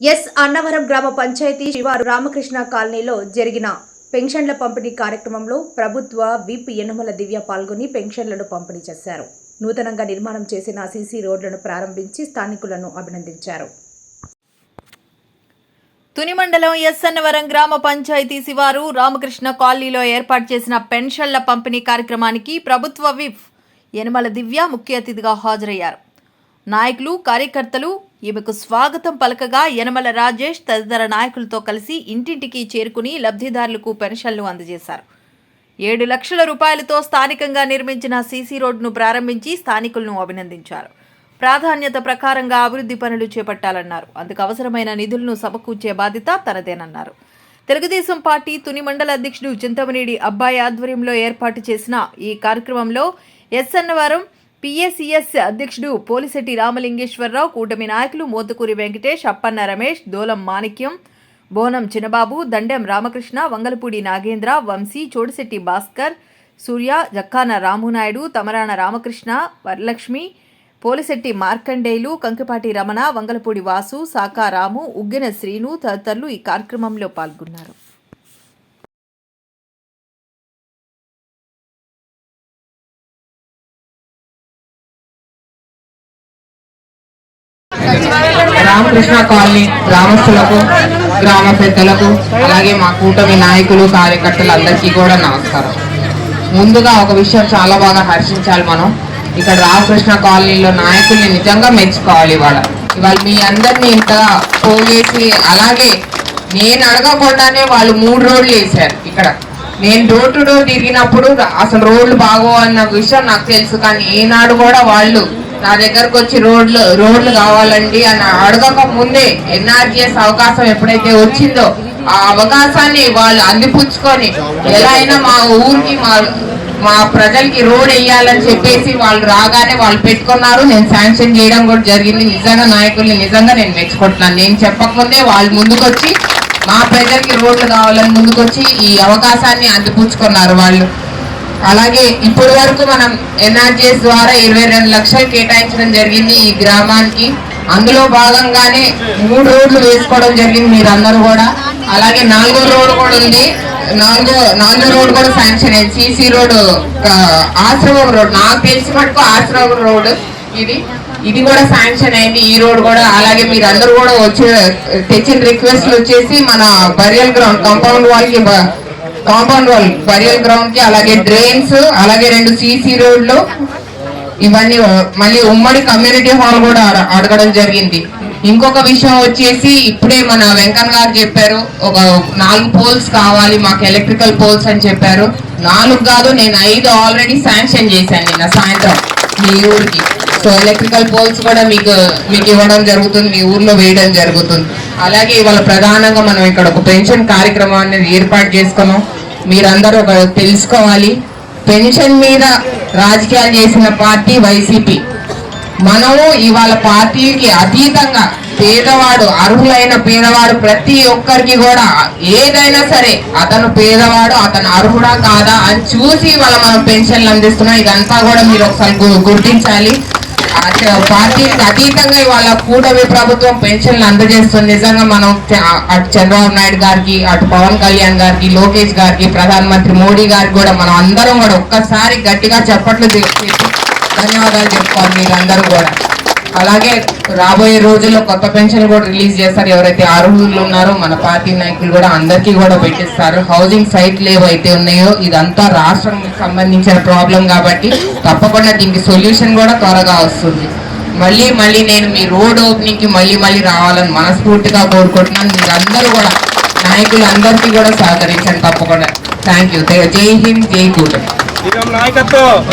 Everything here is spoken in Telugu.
ఎస్ అన్నవరం గ్రామ పంచాయతీ శివారు రామకృష్ణ కాలనీలో జరిగిన పెన్షన్ల పంపిణీ కార్యక్రమంలో ప్రభుత్వ విప్ యనుమల దివ్య పాల్గొని పెన్షన్లను పంపిణీ చేశారు. నూతనంగా నిర్మాణం చేసిన సీసీ రోడ్లను ప్రారంభించి స్థానికులను అభినందించారు. తుని మండలం ఎస్ఎన్వరం గ్రామ పంచాయతీ శివారు రామకృష్ణ కాలనీలో ఏర్పాటు చేసిన పెన్షన్ల పంపిణీ కార్యక్రమానికి ప్రభుత్వ విప్ యనుమల దివ్య ముఖ్య అతిథిగా హాజరయ్యారు. నాయకులు కార్యకర్తలు ఈమెకు స్వాగతం పలకగా యనమల రాజేష్ తదితర నాయకులతో కలిసి ఇంటింటికి చేరుకుని లబ్ధిదారులకు పెన్షన్లు అందజేశారు. ఏడు లక్షల రూపాయలతో స్థానికంగా నిర్మించిన సీసీ రోడ్డును ప్రారంభించి స్థానికులను అభినందించారు. ప్రాధాన్యత ప్రకారంగా అభివృద్ధి పనులు చేపట్టాలన్నారు. అందుకు అవసరమైన నిధులను సమకూర్చే బాధ్యత తనదేనన్నారు. తెలుగుదేశం పార్టీ తుని మండల అధ్యక్షుడు చింతమనేడి అబ్బాయి ఆధ్వర్యంలో ఏర్పాటు చేసిన ఈ కార్యక్రమంలో ఎస్ఎన్నవరం పిఎస్సిఎస్ అధ్యక్షుడు పోలిశెట్టి రామలింగేశ్వరరావు కూటమి నాయకులు మోతుకూరి వెంకటేష్ అప్పన్న రమేష్ దోలం మాణిక్యం బోనం చినబాబు దండెం రామకృష్ణ వంగలపూడి నాగేంద్ర వంశీ చోడిశెట్టి భాస్కర్ సూర్య జక్కాన రామునాయుడు తమరాణ రామకృష్ణ వరలక్ష్మి పోలిశెట్టి మార్కండేయులు కంకిపాటి రమణ వంగలపూడి వాసు సాకారాము ఉగ్గిన శ్రీను తదితరులు ఈ కార్యక్రమంలో పాల్గొన్నారు. రామకృష్ణ కాలనీ గ్రామస్తులకు గ్రామ పెద్దలకు అలాగే మా కూటమి నాయకులు కార్యకర్తలు అందరికీ కూడా నమస్కారం. ముందుగా ఒక విషయం చాలా బాగా హర్షించాలి మనం. ఇక్కడ రామకృష్ణ కాలనీలో నాయకుల్ని నిజంగా మెచ్చుకోవాలి ఇవాళ. ఇవాళ మీ అందరినీ ఇంత పోగేసి అలాగే నేను అడగకుండానే వాళ్ళు మూడు రోడ్లు వేశారు ఇక్కడ. నేను డోర్ టు డోర్ తిరిగినప్పుడు అసలు రోడ్లు బాగో అన్న విషయం నాకు తెలుసు కానీ ఈనాడు కూడా వాళ్ళు నా దగ్గరకు వచ్చి రోడ్లు రోడ్లు కావాలండి అని అడగక ముందే ఎన్ఆర్జీఎస్ అవకాశం ఎప్పుడైతే వచ్చిందో ఆ అవకాశాన్ని వాళ్ళు అందిపుచ్చుకొని ఎలా అయినా మా ఊరికి మా మా ప్రజలకి రోడ్ వేయాలని చెప్పేసి వాళ్ళు రాగానే వాళ్ళు పెట్టుకున్నారు. నేను శాంక్షన్ చేయడం కూడా జరిగింది. నిజంగా నాయకుల్ని నిజంగా నేను మెచ్చుకుంటున్నాను. నేను చెప్పకముందే వాళ్ళు ముందుకొచ్చి మా ప్రజలకి రోడ్లు కావాలని ముందుకొచ్చి ఈ అవకాశాన్ని అందిపుచ్చుకున్నారు వాళ్ళు. అలాగే ఇప్పటి వరకు మనం ఎన్ఆర్జీఎస్ ద్వారా ఇరవై రెండు లక్షలు కేటాయించడం జరిగింది ఈ గ్రామానికి. అందులో భాగంగానే మూడు రోడ్లు వేసుకోవడం జరిగింది మీరందరూ కూడా. అలాగే నాలుగో రోడ్ కూడా ఉంది. నాలుగో నాలుగో రోడ్ కూడా శాంక్షన్ అయింది. సిసి రోడ్ ఆశ్రమం రోడ్ నాకు తెలిసి మటుకు ఆశ్రమం రోడ్ ఇది. ఇది కూడా శాంక్షన్ అయింది. ఈ రోడ్ కూడా అలాగే మీరు అందరూ కూడా వచ్చి తెచ్చిన రిక్వెస్ట్లు వచ్చేసి మన బరియల్ గ్రౌండ్ కాంపౌండ్ వాల్కి కాంపౌండ్ వాల్ బరియల్ గ్రౌండ్కి అలాగే డ్రైన్స్ అలాగే రెండు సీసీ రోడ్లు ఇవన్నీ మళ్ళీ ఉమ్మడి కమ్యూనిటీ హాల్ కూడా అడ- అడగడం జరిగింది. ఇంకొక విషయం వచ్చేసి ఇప్పుడే మన వెంకన్న గారు చెప్పారు ఒక నాలుగు పోల్స్ కావాలి మాకు ఎలక్ట్రికల్ పోల్స్ అని చెప్పారు. నాలుగు కాదు నేను ఐదు ఆల్రెడీ శాంక్షన్ చేశాను నిన్న సాయంత్రం మీ ఊరికి. సో ఎలక్ట్రికల్ పోల్స్ కూడా మీకు మీకు ఇవ్వడం జరుగుతుంది మీ ఊర్లో వేయడం జరుగుతుంది. అలాగే ఇవాళ ప్రధానంగా మనం ఇక్కడ ఒక పెన్షన్ కార్యక్రమాన్ని ఏర్పాటు చేసుకున్నాం. మీరందరూ ఒక తెలుసుకోవాలి. పెన్షన్ మీద రాజకీయాలు చేసిన పార్టీ వైసీపీ. మనము ఇవాళ పార్టీకి అతీతంగా పేదవాడు అర్హులైన పేదవాడు ప్రతి ఒక్కరికి కూడా ఏదైనా సరే అతను పేదవాడు అతను అర్హుడా కాదా అని చూసి ఇవాళ మనం పెన్షన్లు అందిస్తున్నాం. ఇదంతా కూడా మీరు ఒకసారి గు- గుర్తించాలి. పార్టీకి అతీతంగా ఇవాళ కూటమి ప్రభుత్వం పెన్షన్లు అందజేస్తుంది. నిజంగా మనం అటు చంద్రబాబు నాయుడు గారికి అటు పవన్ కళ్యాణ్ గారికి లోకేష్ గారికి ప్రధానమంత్రి మోడీ గారికి కూడా మనం అందరం కూడా ఒక్కసారి గట్టిగా చప్పట్లు చెప్పి ధన్యవాదాలు చెప్పుకోవాలి మీరందరూ కూడా. అలాగే రాబోయే రోజుల్లో కొత్త పెన్షన్ కూడా రిలీజ్ చేస్తారు. ఎవరైతే అర్హులు ఉన్నారో మన పార్టీ నాయకులు కూడా అందరికీ కూడా పెట్టిస్తారు. హౌసింగ్ సైట్లు ఏవైతే ఉన్నాయో ఇదంతా రాష్ట్రం సంబంధించిన ప్రాబ్లం కాబట్టి తప్పకుండా దీనికి సొల్యూషన్ కూడా త్వరగా వస్తుంది. మళ్ళీ మళ్ళీ నేను మీ రోడ్ ఓపెనింగ్కి మళ్ళీ మళ్ళీ రావాలని మనస్ఫూర్తిగా కోరుకుంటున్నాను. మీరందరూ కూడా నాయకులు అందరికీ కూడా సహకరించండి తప్పకుండా. థ్యాంక్ యూ జై హింద్ జై కూటమి. నాయకత్వం.